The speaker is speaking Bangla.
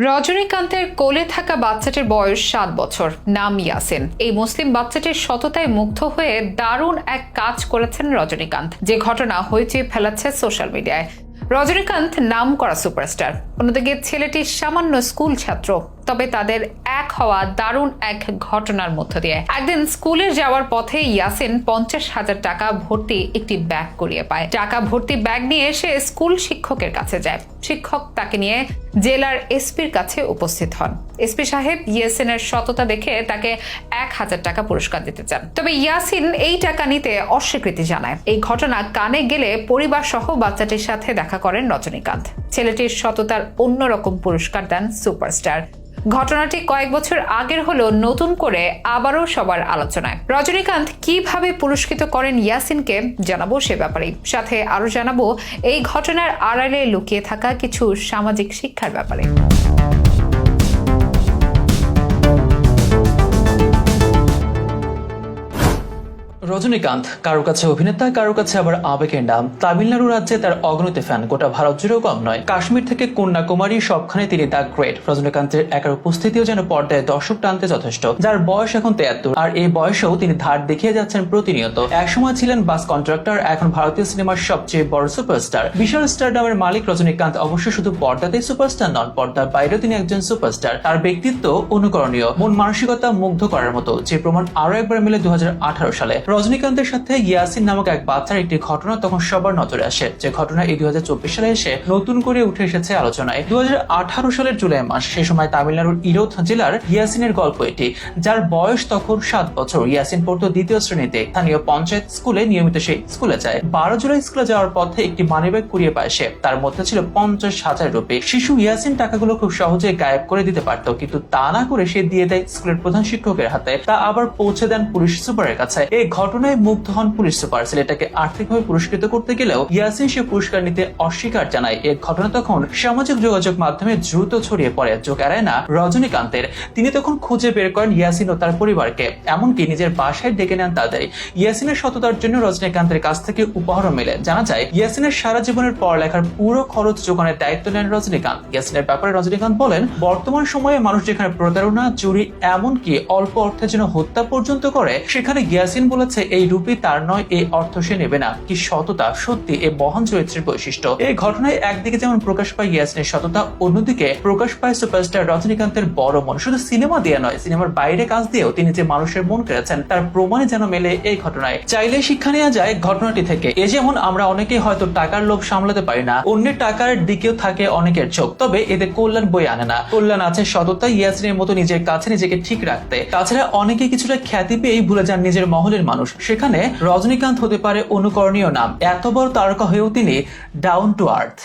রজনীকান্তের কোলে থাকা বাচ্চাটির বয়স সাত বছর, নাম ইয়াসিন। এই মুসলিম বাচ্চাটির সততায় মুগ্ধ হয়ে দারুণ এক কাজ করেছেন রজনীকান্ত। যে ঘটনা হয়েছে ফেলাচ্ছে সোশ্যাল মিডিয়ায়। রজনীকান্ত নাম করা সুপারস্টার। অন্যদিকে ছেলেটি সামান্য স্কুল ছাত্র। তবে তাদের এক হওয়া দারুণ এক ঘটনার মধ্য দিয়ে। একদিন স্কুলে যাওয়ার পথে ইয়াসিন পঞ্চাশ হাজার টাকা ভর্তি একটি ব্যাগ কুড়িয়ে পায়। টাকা ভর্তি ব্যাগ নিয়ে সে স্কুল শিক্ষকের কাছে যায়। শিক্ষক তাকে নিয়ে জেলার এসপির কাছে উপস্থিত হন। এসপি সাহেব ইয়াসিনের সততা দেখে তাকে এক হাজার টাকা পুরস্কার দিতে চান। তবে ইয়াসিন এই টাকা নিতে অস্বীকৃতি জানায়। এই ঘটনা কানে গেলে পরিবার সহ বাচ্চাটির সাথে দেখা করেন রজনীকান্ত। ছেলেটির সততার অন্যরকম পুরস্কার দেন সুপারস্টার। ঘটনাটি কয়েক বছর আগের হলেও নতুন করে আবারও সবার আলোচনায়। রজনীকান্ত কীভাবে পুরস্কৃত করেন ইয়াসিনকে জানাব সে ব্যাপারে সাথে আরও জানাব, এই ঘটনার আড়ালে লুকিয়ে থাকা কিছু সামাজিক শিক্ষার ব্যাপারে। রজনীকান্ত, কারও কাছে অভিনেতা, কারও কাছে আবার আবেগের নাম। তামিলনাড়ু রাজ্যে তার অগণিত ফ্যান গোটা ভারত জুড়েও কম নয়। কাশ্মীর থেকে কন্যাকুমারী সবখানে তিনি দ্য গ্রেট রজনীকান্তের একার উপস্থিতিও যেন পর্দায় দর্শক টানতে যথেষ্ট। যার বয়স এখন তেয়াত্তর, আর এই বয়সেও তিনি ধার দেখিয়ে যাচ্ছেন প্রতিনিয়ত। একসময় ছিলেন বাস কন্ট্রাক্টর এখন ভারতীয় সিনেমার সবচেয়ে বড় সুপারস্টার বিশাল স্টার নামের মালিক রজনীকান্ত অবশ্য শুধু পর্দাতেই সুপারস্টার নন, পর্দার বাইরেও তিনি একজন সুপারস্টার তার ব্যক্তিত্ব অনুকরণীয়, মন মানসিকতা মুগ্ধ করার মতো, যে প্রমাণ আরও একবার মিলে দু হাজার আঠারো সালে। রজনীকান্তের সাথে ইয়াসিন নামক এক বাচ্চার একটি ঘটনা তখন সবার নজরে আসে। যে ঘটনা এই দুই সালে এসে নতুন করে উঠে এসেছে আলোচনায়। দু সালের জুলাই মাস, সে সময় তামিলনাড়ুর ইরোথ জেলার ইয়াসিনের গল্প এটি, যার বয়স তখন সাত বছর। ইয়াসিন পড়তো দ্বিতীয় শ্রেণীতে। স্থানীয় পঞ্চায়েত স্কুলে নিয়মিত সেই স্কুলে যায়। বারো জুলাই স্কুলে যাওয়ার পথে একটি মানিব্যাগ কুড়িয়ে পায় সে। তার মধ্যে ছিল পঞ্চাশ হাজার রুপি। শিশু ইয়াসিন টাকাগুলো খুব সহজে গায়েব করে দিতে পারত, কিন্তু তা না করে সে দিয়ে দেয় স্কুলের প্রধান শিক্ষকের হাতে। তা আবার পৌঁছে দেন পুলিশ সুপারের কাছে। এই ঘটনায় মুগ্ধ হন পুলিশ সুপার। ছেলেটাকে আর্থিকভাবে পুরস্কৃত করতে গেলেও ইয়াসিন সে পুরস্কার নিতে অস্বীকার জানায়। এই ঘটনা তখন সামাজিক যোগাযোগ মাধ্যমে দ্রুত ছড়িয়ে পড়ে। যোগ এড়ায় না রজনীকান্তের। তিনি তখন খুঁজে বের করেন ইয়াসিন ও তার পরিবারকে। এমনকি নিজের বাসায় ডেকে নেন তাদের। ইয়াসিনের সততার জন্য রজনীকান্তের কাছ থেকে উপহারও মেলে। জানা যায়, ইয়াসিনের সারা জীবনের পড়ালেখার পুরো খরচ যোগানের দায়িত্ব নেন রজনীকান্ত। ইয়াসিনের ব্যাপারে রজনীকান্ত বলেন, বর্তমান সময়ে মানুষ যেখানে প্রতারণা, চুরি, এমনকি অল্প অর্থের জন্য হত্যা পর্যন্ত করে, সেখানে ইয়াসিন বলেছে এই রূপী তার নয়, এই অর্থ সে নেবে না। কি সততা? সত্যি এই মহান চরিত্রের বৈশিষ্ট্য। এই ঘটনায় একদিকে যেমন প্রকাশ পায় ইয়াসিনের সততা, অন্যদিকে প্রকাশ পায় সুপারস্টার রজনীকান্তের বড় মন। শুধু সিনেমা দিয়ে নয়, সিনেমার বাইরে কাজ দিয়েও তিনি যে মানুষের মন কেড়েছেন, তার প্রমাণে যেন মেলে এই ঘটনায়। চাইলে শিক্ষা নেওয়া যায় ঘটনাটি থেকে। এ যেমন আমরা অনেকেই হয়তো টাকার লোভ সামলাতে পারি না, অন্যের টাকার দিকেও থাকে অনেকের চোখ তবে এতে কল্যাণ বই আনে না। কল্যাণ আছে সততা, ইয়াসিনের মতো নিজের কাছে নিজেকে ঠিক রাখতে। তাছাড়া অনেকে কিছুটা খ্যাতি পেয়েই ভুলে যান নিজের মহলের মানুষ। সেখানে রজনীকান্ত হতে পারে অনুকরণীয় নাম। এত বড় তারকা হয়েও তিনি ডাউন টু আর্থ